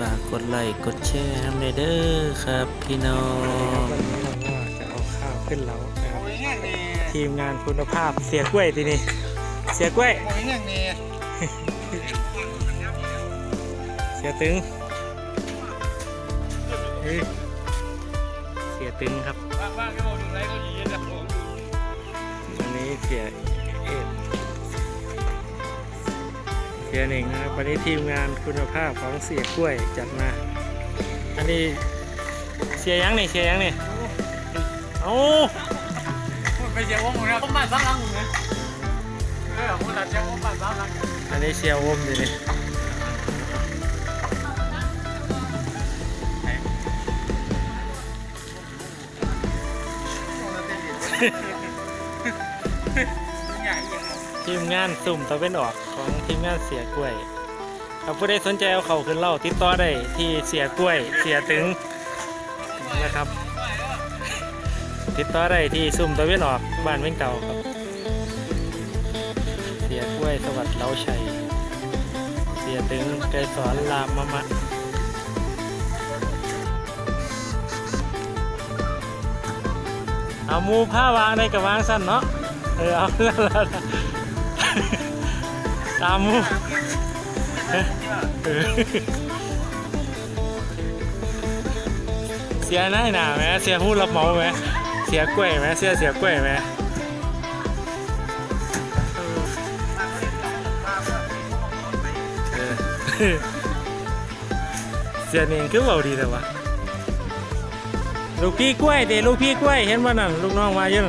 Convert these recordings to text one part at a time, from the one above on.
ฝากกดไลค์กดแชร์น้ำเนเด้อครับ พี่น้อง วันนี้เราก็จะเอาข้าวขึ้นเล้านะครับโอ้ยแห้งนี่ทีมงานคุณภาพเสียกล้วยทีนี้ เสียกล้วย โอ้ยแห้งนี่เสียตึงเฮ้ยเสียตึงครับ บ้านก็บอกดูไรก็ยีนนะ เสียหนึ่งนะครับวันนี้ทีมงานคุณภาพของเสียกล้วยจัดมา อันนี้เสียยังนี่เสียยังนี่เอ้าไปเชียร์วงผมนะผมบ้านซ้ำหลังผมนะเออผมตัดเชียร์วงบ้านซ้ำหลังอันนี้เชียร์วมอยู่นี่ใหญ่ยัง ทีมงานสุ่มตะเวนออกของทีมงานเสียกล้วยถ้าผู้ใดสนใจเอาเขาขึ้นเล่าติดต่อได้ที่เสียกล้วย เสียตึงนะครับ ติดต่อได้ที่สุ่มตะเวนออกบ้านเว้งเก่าครับ เสียกล้วยสวัสดิ์เล้าชัยเสียตึงไกรสอนรามมะมะเอาหมูผ้าวางได้กับวางสั้นเนาะเออเอาเพื่อนแล้ว ตามมูเสียหน้าหนาไหมเสียหูรับเหมาไหมเสียกล้วยไหมเสียเสียกล้วยไหมเสียเองคือเบาดีแต่ว่าลูกพี่กล้วยเดลูกพี่กล้วยเห็นว่านั่นลูกน้องมาเยอะ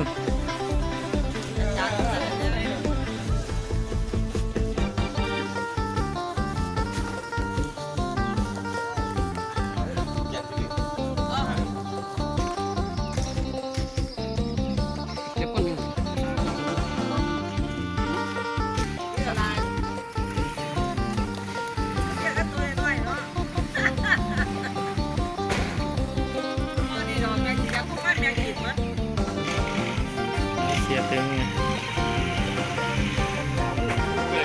นั่นเสีย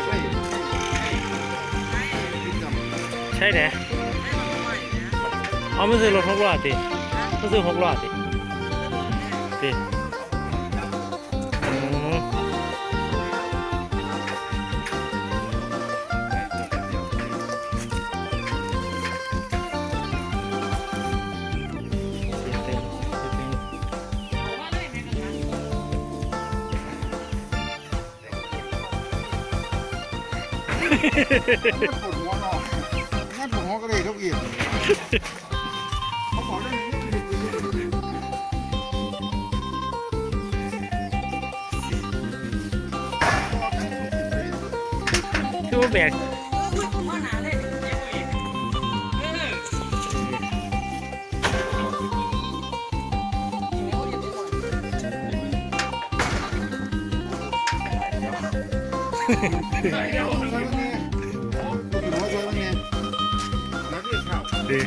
ตึงใช่แหละเอาไม่ซื้อรถหกล้อติไม่ซื้อหกล้อติติ ปวดหัวเนาะงั้นปวดหัวก็เลยทุกอีกเขาบอกเรื่องนี้คือว่าแบก ดี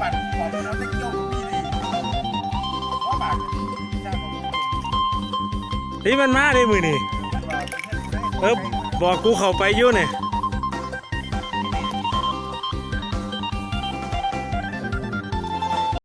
ปัดของเราจะเกี่ยวกับพี่ดีว่าบาทจ้างของนี่มันมาได้มือนี่เออบอกกูเข้าไปอยู่เนี่ย